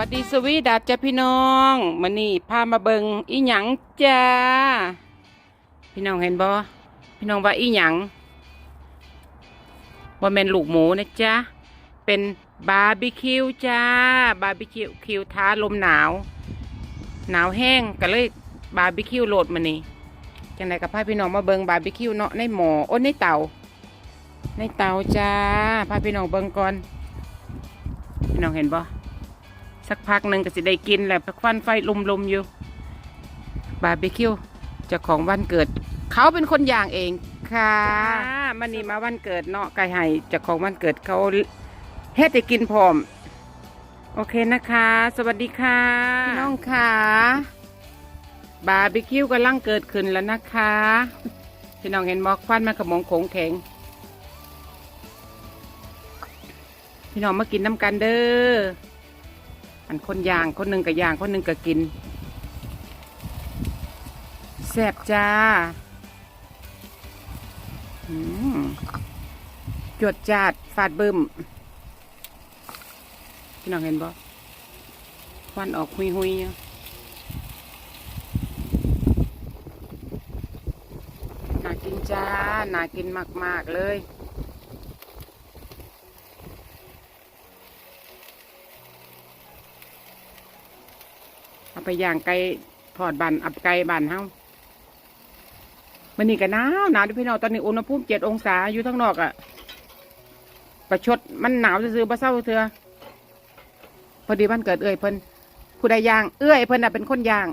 วัสดีสวีดัสจ้าพี่น้องมันนี่พามาเบิงอีหยังจ้า พี่น้องเห็นบ่พี่น้องว่าอีหยังว่าแมนลูกหมูนะจ๊ะเป็นบาร์บีคิวจ้า บาร์บีคิวคิวท้าลมหนาว หนาวแห้งก็เลยบาร์บีคิวโหลดมานี่จังไดกับพาพี่น้องมาเบิงบาร์บีคิวเนาะในหมอโอ้ในเตาในเตาจ้าพาพี่น้องเบิงก่อนพี่น้องเห็นบ่ สักพักหนึ่งก็สิได้กินแหละควันไฟลุมๆอยู่ บาร์บีคิวเจ้าของวันเกิด เขาเป็นคนย่างเองค่ะมันนี่มาวันเกิดเนาะไก่ไห้เจ้าของวันเกิดเขาเฮ็ดให้กินพร้อม โอเคนะคะ สวัสดีค่ะพี่น้องค่ะบาร์บีคิวกำลังเกิดขึ้นแล้วนะคะพี่น้องเห็นหมอกควันมันขโมงโขงแข็งพี่น้องมากินน้ำกันเด้อ อันคนย่างคนหนึ่งกับย่างคนหนึ่งกับกินแซ่บจ้าจวดจาดฟาดบึมพี่น้องเห็นบ่ควันออกหุยหุยๆอยู่น่ากินจ้าน่ากินมาก ๆ เลย เอา ไปย่างไก่ทอดบันอับไก่บันเฮามันนี่ก็หนาวหนาวด้อพี่น้องตอนนี้อุณหภูมิเจ็ดองศาอยู่ทั้งนอกอะ่ะ ประชดมันหนาวซื่อๆบ่เศร้าเถอพอดีวันเกิดเอื้อยเพิ่นผู้ใดย่างเอื้อยเพิ่นน่ะเป็นคนย่าง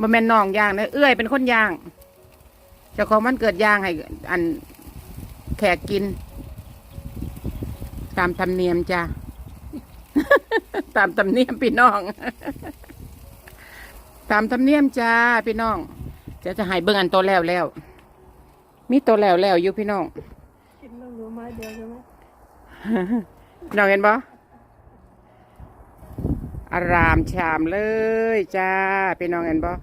บ่แม่นน้องย่างนะเอื้อยเป็นคนย่างเจ้าของวันเกิดย่างให้อันแขกกิน ตามธรรมเนียมจ้ะตามธรรมเนียมพี่น้อง ตามธรรมเนียมจ้าพี่น้อง จะจะหายเบิ่งอันโตแล้วแล้ว มีโตแล้วแล้วอยู่พี่น้องกินแล้วเหลือไม้เดียวใช่ไหมพี่น้องเห็นปะอารามชามเลยจ้าพี่น้องเห็นปะ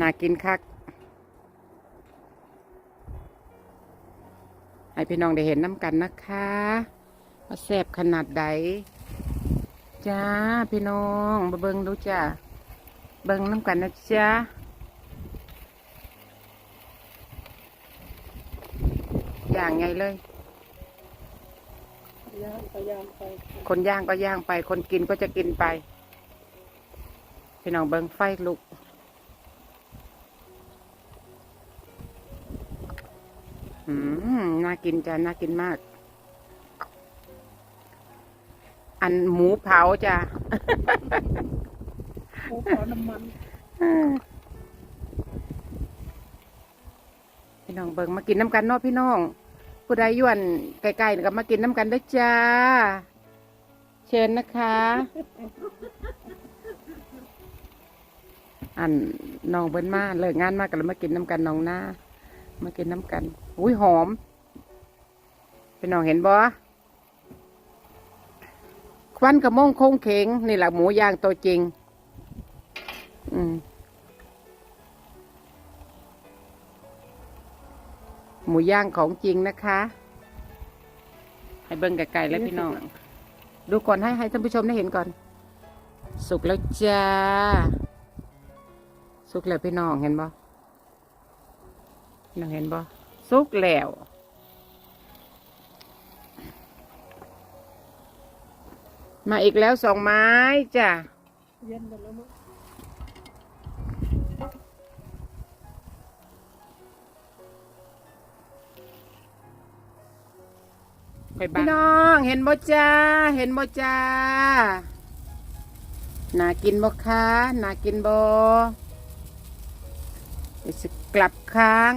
น่ากินคัก ให้พี่น้องได้เห็นน้ำกันนะคะว่าแซ่บขนาดใด จ้าพี่น้องมาเบิ่งดูจ้าเบิ่งน้ำกันนะจ้าอย่างไงเลยย่างไปย่างไป คนย่างก็ย่างไป คนกินก็จะกินไป พี่น้องเบิงไฟลุกอืมน่ากินจ้ะน่ากินมาก อันหมูเผาจ้ะโอ้ขอน้ำมันพี่น้องเบิงมากินน้ำกันเนาะพี่น้อง ผู้ใดอยวนไกลๆก็มากินน้ำกันด้วยจ้า เชิญนะคะ อันน้องเบิ้นมาเลิกงานมากก็เลยมากินน้ำกันน้องหน้ามากินน้ำกัน อุ้ยหอม พี่น้องเห็นบ่ ควันกระมงโค้งเข็งนี่แหละหมูย่างตัวจริง อืมหมูย่างของจริงนะคะ ให้เบิ้งไก่ๆแล้วพี่น้อง ดูก่อนให้ให้ท่านผู้ชมได้เห็นก่อน สุกแล้วจ้า สุกแล้วพี่น้องเห็นบ่พี่น้องเห็นบ่สุกแล้ว มาอีกแล้วสองไม้จ้ะเย็นหมดแล้วมั้งพี่น้องเห็นบ่จ้า เห็นบ่จ้าน่ากินบ่คะน่ากินบ่เดี๋ยวสิกลับค้าง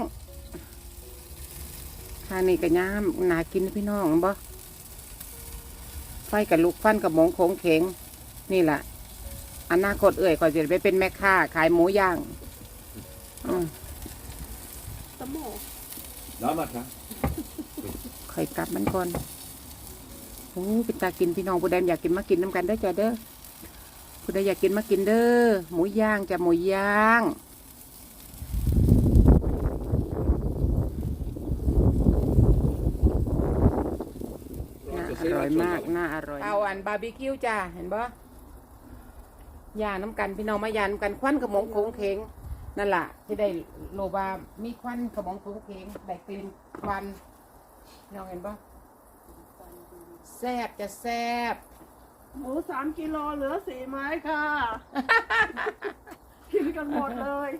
ข้างนี้ก็ย่ามน่ากินนะพี่น้องบ่ ไฟกับลูกฟันกับหมงโขงเข็ง นี่แหละอนาคตเอ่ยก่อนจะไปเป็นแม่ค้า ขายหมูย่างอืมตะหมอ Damat, ha? ค่อยกลับมันก่อนโอ้เป็นตากินพี่น้องผู้ใดอยากกินมากินน้ำกันเด้อจ้าเด้อผู้ใดอยากกินมากินเด้อหมูย่างจ้ะหมูย่าง น่าอร่อยมากน่าอร่อย เอาอันบาร์บีคิวจ้าเห็นบ่ย่างน้ำกันพี่น้องมาย่างน้ำกันควันขมงโขงเขงนั่นล่ะที่ได้โลบามีควันขมงโขงเขงได้กลิ่นควันพี่น้องเห็นบ่แซ่บจะแซ่บหมูสามกิโลเหลือสี่ไม้ค่ะ กินกันหมดเลย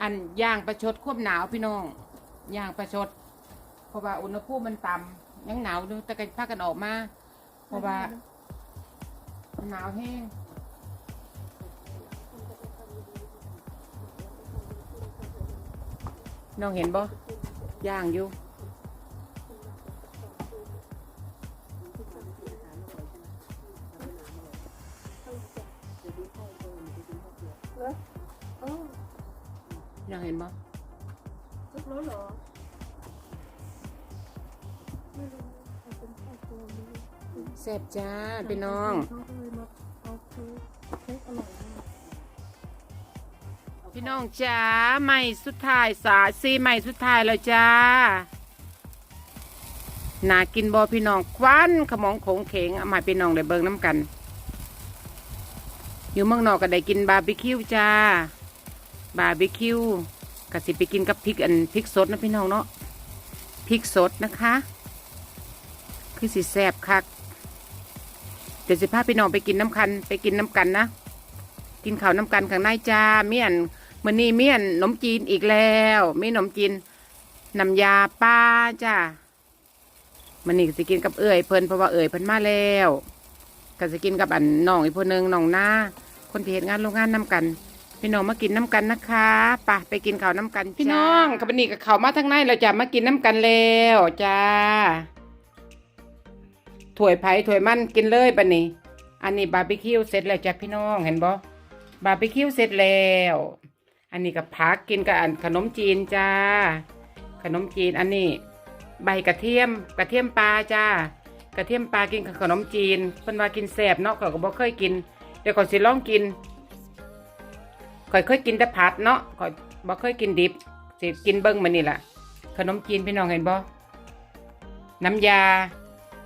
อันย่างประชดควบหนาวพี่น้องย่างประชด เพราะว่าอุณหภูมิมันต่ำ ยังหนาวดูแต่กันพากันออกมาเพราะว่ามันหนาวแห้งน้องเห็นบ่ย่างอยู่แล้วอ๋อน้องเห็นบ่ทุกรถเหรอ แซ่บจ้าพี่น้องเขาก็เลยมาเอาเค้กเค้กอร่อยมากพี่น้องจ้าใหม่สุดท้ายสาซีใหม่สุดท้ายแล้วจ้าน่ากินบอพี่น้องควันขมองโขงเขงเอามาให้พี่น้องได้เบิ่งน้ำกัน อยู่เมืองนอกก็ได้กินบาร์บีคิวจ้า บาร์บีคิวก็สิไปกินกับพริกอันพริกสดนะพี่น้องเนาะพริกสดนะคะ คือสิแซบคัก เดี๋ยวสิพาพี่น้องไปกินน้ำคันไปกินน้ำกันนะ กินข้าวน้ำกันข้างในจ้า เมี่ยนมื้อนี้เมี่ยนขนมจีนอีกแล้วมีขนมจีนน้ำยาป้าจ้ามันนี่ก็สิกินกับเอื่อยเพิ่นเพราะว่าเอื่อยเพิ่นมาแล้วก็สิกินกับอันน้องอีกคนนึงน้องหน้า คนที่เห็นงานโรงงานน้ำกัน พี่น้องมากินน้ำกันนะคะไปไปกินข้าวน้ำกัน พี่น้องกับนี่กับเขาวมาทั้งในเราจะมากินน้ำกันแล้วจ้า ถ้วยไผ่ถ้วยมันกินเลยปะนี่อันนี้บาร์บีคิวเสร็จแล้วจ้ะพี่น้องเห็นบ่บาร์บีคิวเสร็จแล้ว อันนี้กับผักกินกับอันขนมจีนจ้า ขนมจีนอันนี้ ใบกระเทียมกระเทียมปลาจ้ากระเทียมปลากินกับขนมจีนเพิ่นว่ากินแซ่บเนาะข้อยก็บ่เคยกิน เดี๋ยวก่อนสิลองกินข่อยเคยกินแต่ผัดเนาะข่อยบ่เคยกินดิบสิกินเบิ่งมื้อนี่ล่ะ ขนมจีนพี่น้องเห็นบ่น้ำยา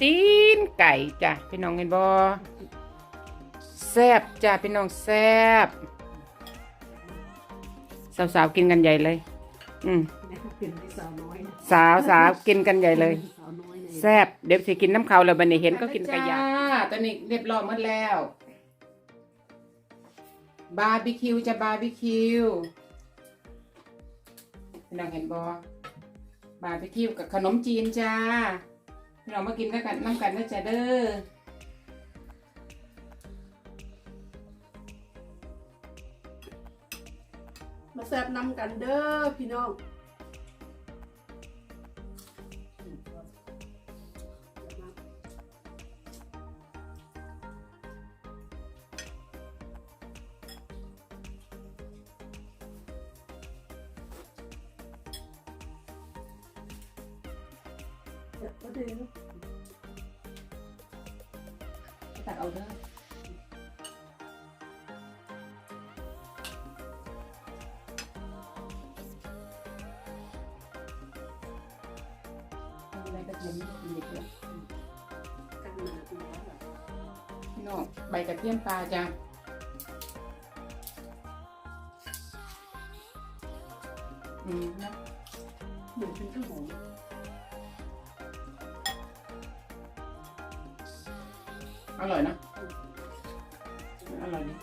ตีนไก่จ้ะพี่น้องเห็นบ่แซ่บจ้าพี่น้องแซ่บสาวๆกินกันใหญ่เลย อืมเป็นที่สาวน้อยนะสาวสาวกินกันใหญ่เลยสาวน้อยเนี่ยแซ่บเดี๋ยวสิกินน้ำเขาวแล้วบันนี้เห็นก็กินกระยาตอนนี้เรียบร้อยหมดแล้ว บาร์บีคิวจะบาร์บีคิวพี่น้องเห็นบอบาร์บีคิวกับขนมจีนจ้า เรามากินกันน้ำกันนะจ้ะเด้อมาแซ่บนำกันเด้อพี่น้อง วแบบพี่น้องใบกระเทียมปลาจ้ะอืมนะเหมือนเป็นข้าวหอม อร่อยนะอร่อยดี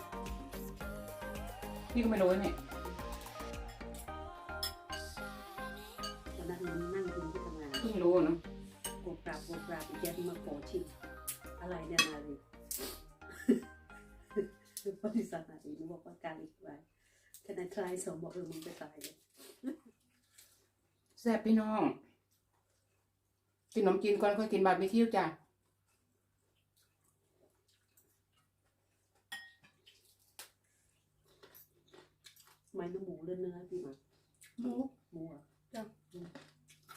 พี่ก็ไม่รู้เนี่ยวันนั้นมันนั่งกินที่ทำงานเพิ่งรู้เนาะโกกราบโกกราบอีกแกมาขอชิมอะไรเนี่ยมาเลยบริษัทไหนนึกบอกว่าการอีกไว้ทนายทรายสมบอกเออมึงไปตายเลยแซ่บพี่น้อง กินขนมจีนก่อนค่อยกินบาร์บีคิวจ้ะ ไม่น้ำหมูเลือเนื้อพี่มาหมูหมูอะจ้ะ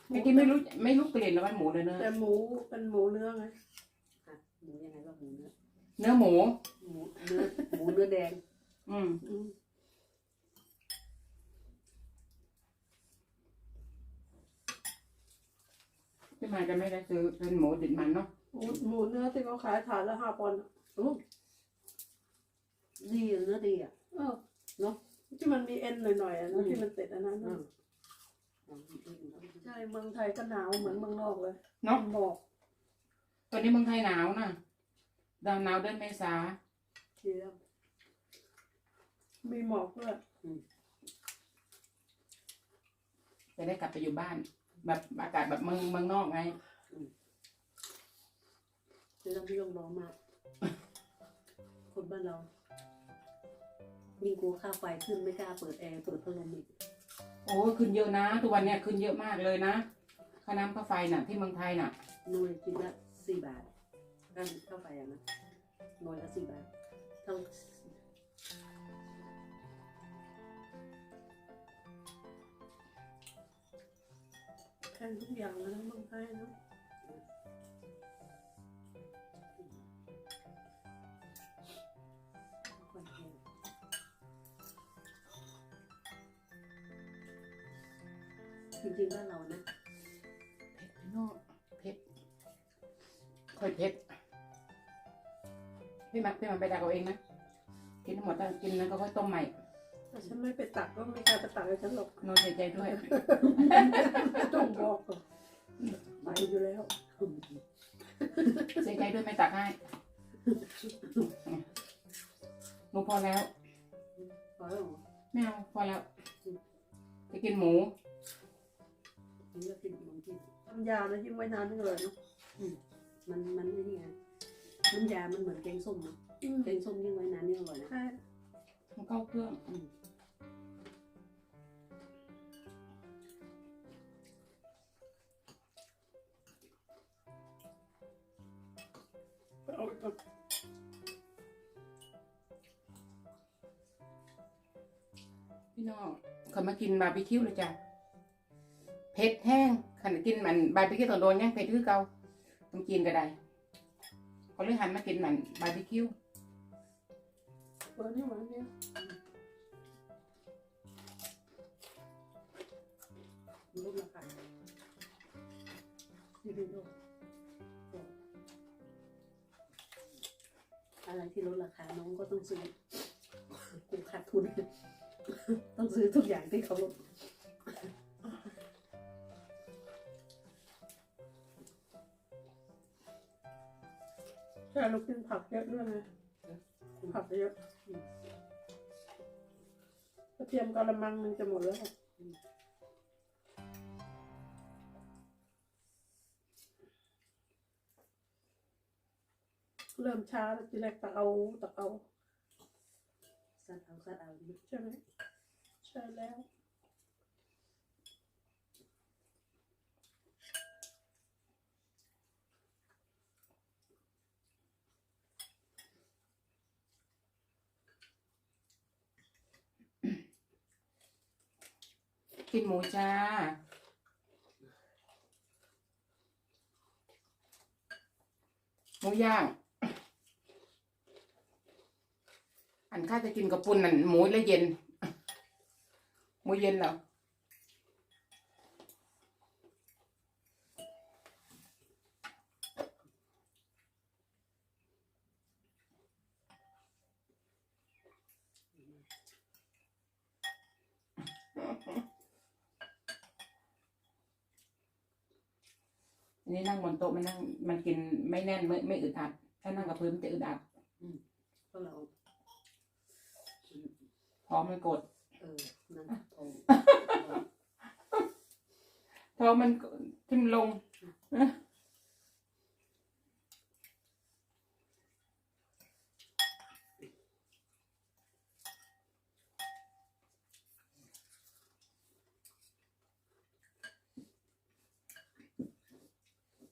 เมื่อกี้ไม่รู้ไม่รู้กลิ่นแล้วมันหมูเลยเนื้อแต่หมูเป็นหมูเนื้อไงอะหมูยังไงว่าหมูเนื้อเนื้อหมูหมูเนื้อหมูเนื้อแดง อืมอืมที่มาจะไม่ได้ซื้อเป็นหมูติดมันเนาะหมูหมูเนื้อที่เขาขายถาดละห้าปอนด์อะดีอะเนื้อดีอะเออเนอะ ที่มันมีเอ็นหน่อยๆอะอืนะมที่มันติดอันนั้นอืนะมใช่เมืองไทยก็หนาวเหมือนเมืองนอกเลยเนาะ หมอกตอนนี้เมืองไทยหนาวนะดาวหนาวเดือนเมษาเชียวมีหมอกด้วยจะได้กลับไปอยู่บ้าน แบบอากาศแบบเมืองเมืองนอกไงคือเราไม่ต้องร้อนมากคนบ้านเรา ยิ่งกลัวค่าไฟขึ้นไม่กล้าเปิดแอร์เปิดพัดลมอีกโอ้ขึ้นเยอะนะ ทุกวันเนี้ยขึ้นเยอะมากเลยนะค่าน้ำค่าไฟน่ะ ที่เมืองไทยน่ะหน่วยกินละสี่บาทค่าค่าไฟอะนะหน่วยละสี่บาทเท่าแพงทุกอย่างเลยนะเมืองไทยนะ จริงๆบ้านเรานะเผ็ดพี่โน่เผ็ดค่อยเผ็ดพี่มักพี่มันไปดักเอาเองนะกินทั้งหมดแล้วกินแล้วก็ค่อยต้มใหม่แต่ฉันไม่ไปตักก็ไม่กล้าไปตักให้ฉันหรอกโนเสียใจด้วยต้องบอกก่อนไปอยู่แล้วเสียใจด้วยไม่ตักให้หนูพอแล้วพอแล้วเหรอไม่เอาพอแล้วจะกินหมู นี่ก็กินบางทีน้ำยานะยิ่งไว้นานยิ่งเลยเนาะมันมันไอ้นี่ไงน้ำยา มันเหมือนแกงส้มเนาะอืมแกงส้มยิ่งไว้นานยิ่งอร่อยนะใช่มันเข้าเครื่องอืมเอาเอาพี่น้องเขามากินบาร์บีคิวเลยจ้ะเผ็ดแห้งขันกินมันบาร์บีคิวตอนโดนยังเผ็ดคือเก่าต้องกินก็ได้เขาเลยหันมากินมันบาร์บีคิวเปิดนี่หวานเนี่ยรูปราคาดีดีดูอะไรที่ลดราคาน้องก็ต้องซื้อกูขาดทุน ต้องซื้อทุกอย่างที่เขาลด ใช่เรากินผักเยอะด้วยไงผักเยอะกระเทียมกะละมังหนึงจะหมดแล้วเริ่มช้าแล้วทีแรกตะเอาตะเอาซัดเอาซัดเอานี่ใช่ไหมใช่แล้ว กินหมูจ้า หมูย่าง อันข้าจะกินกับปุ่นนั่นหมูและเย็น หมูเย็นแล้วอั นนี้นั่งบนโต๊ะมันนั่งมันกินไม่แน่นไม่ไม่อึดอัด ถ้านั่งกับพื้นมันจะอึดอัดเพราะเราท้องมันกด เออนั่นทองท้องมันทิ่มลง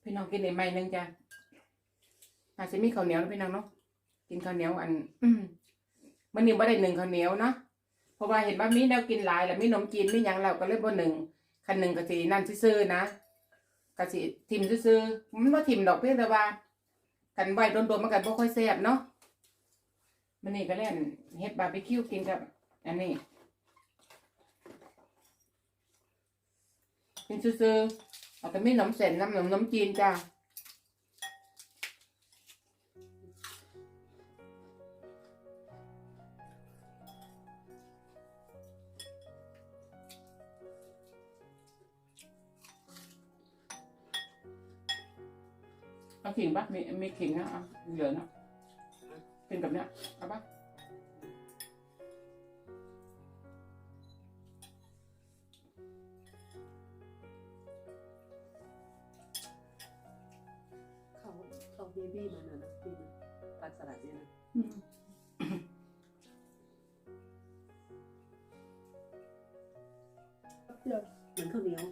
พี่น้องกินในไม้นึงจ้ะอาจจะมีข้าวเหนียวนะพี่น้องเนาะกินข้าวเหนียวอันอืมันนี่บ่ได้หนึ่งข้าวเหนียวเนาะเพราะว่าเห็นว่ามีแนวกินหลายแล้วมีนมจีนมียังแล้วก็เลยบ่หนึ่งคันหนึ่งก็สินั่นซื่อนะก็สิทิมซื่อมันบ่าทิมดอกเพียงแต่ว่ากันไว้โดนๆมันก็บ่ค่อยแซ่บเนาะมันนี่ก็เล่นเฮ็ดบาร์บีคิวกินกับ อันนี้กินซื่อ อาแต่มีน้ำเส้นน้ำหนมน้ำจีนจ้าเอาขิงปะมีมีขิงนะเอาเหลือนะเป็นแบบเนี้ยเอาปะ เดี๋ยวเหมือนข้าวเหนียว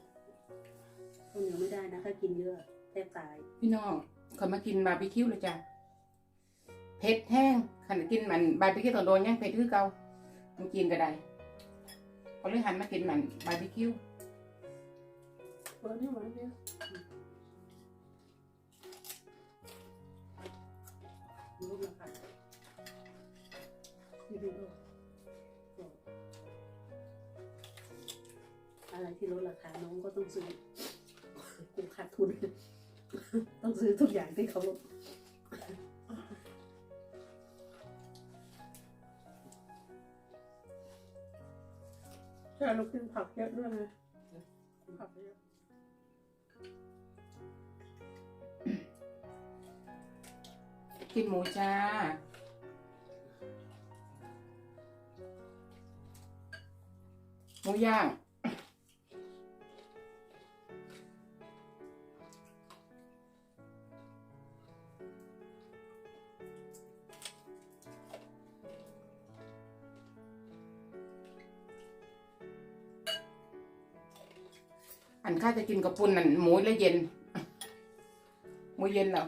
ข้าวเหนียวไม่ได้นะถ้ากินเยอะแทบตายพี่น้องเขามากินบาร์บีคิวเลยจ้ะเผ็ดแห้งขันกินมันบาร์บีคิวต้องโดนยังเผ็ดคือเก่ามันกินก็ได้เขาเลยหันมากินมันบาร์บีคิวเปิดให้หวานเนี่ย ที่ลดราคาน้องก็ต้องซื้อกูขาดทุน ต้องซื้อทุกอย่างที่เขาลดใช่เรากินผักเยอะด้วยนะผักเยอะกินหมูจ้าหมูย่าง อันข้าจะกินกับปุ่นนั่นหมูแล้วเย็น หมูเย็นเหรอ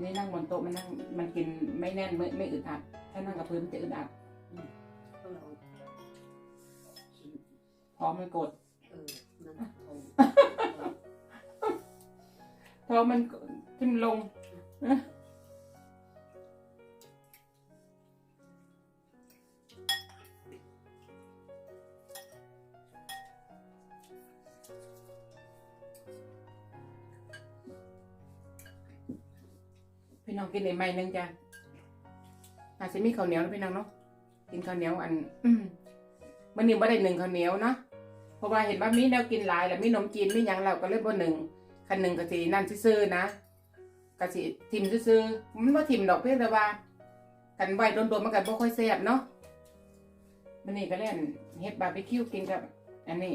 นี่นั่งบนโต๊ะมันนั่งมันกินไม่แน่นไม่ไม่อึดอัด ถ้านั่งกับพื้นมันจะอึดอัด พร้อมมันกดเออนั่นเขาพอมันขึ้นลง พี่น้องกินในไม้หนึงจ้ะอาจจะมีข้าวเหนียวนะพี่น้องเนาะกินข้าวเหนียวอันอมันนี่บ่ได้หนึ่งข้าวเหนียวเนาะ ราะว่าเห็นว่ามีแนวกินหลายแล้วมีนมจีนมีหยังแล้วก็เลยบ่หนึ่งคันหนึ่งก็สินั่นซื่อๆนะก็สิทิมซื่อๆมันบ่ทิมดอกเพียงแต่ว่ากันไว้โดนๆมันก็บ่ค่อยแซ่บเนาะมันนี่ก็เล่นเฮ็ดบาร์บีคิวกินกับอันนี้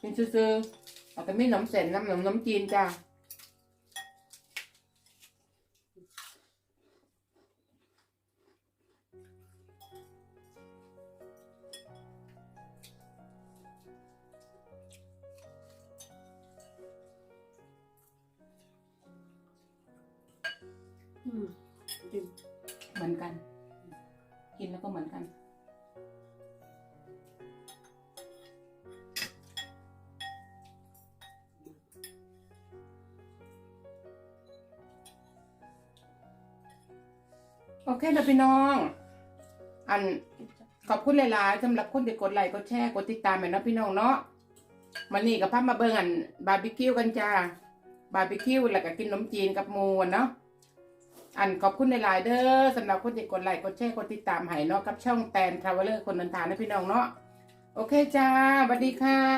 กินซื่อๆเอาแต่มีนมเส้นน้ำนมนมจีนจ้า มือนกัน กินแล้วก็เหมือนกัน โอเคนะพี่น้อง อันขอบคุณหลายๆสำหรับคนที่กดไลค์กดแชร์กดติดตามเหมือนะพี่น้องเนาะมันนี่กับพัมาเบิ่งอันบาร์บีคิวกันจ้าบาร์บีคิวแล้วก็กินขนมจีนกับหมูเนาะ อันขอบคุณในหลายเด้อสำหรับคนที่กดไลค์กดแชร์กดติดตามให้เนาะกับช่องแตนทราเวลเลอร์คนเดินทางนะพี่น้องเนาะโอเคจ้าสวัสดีค่ะ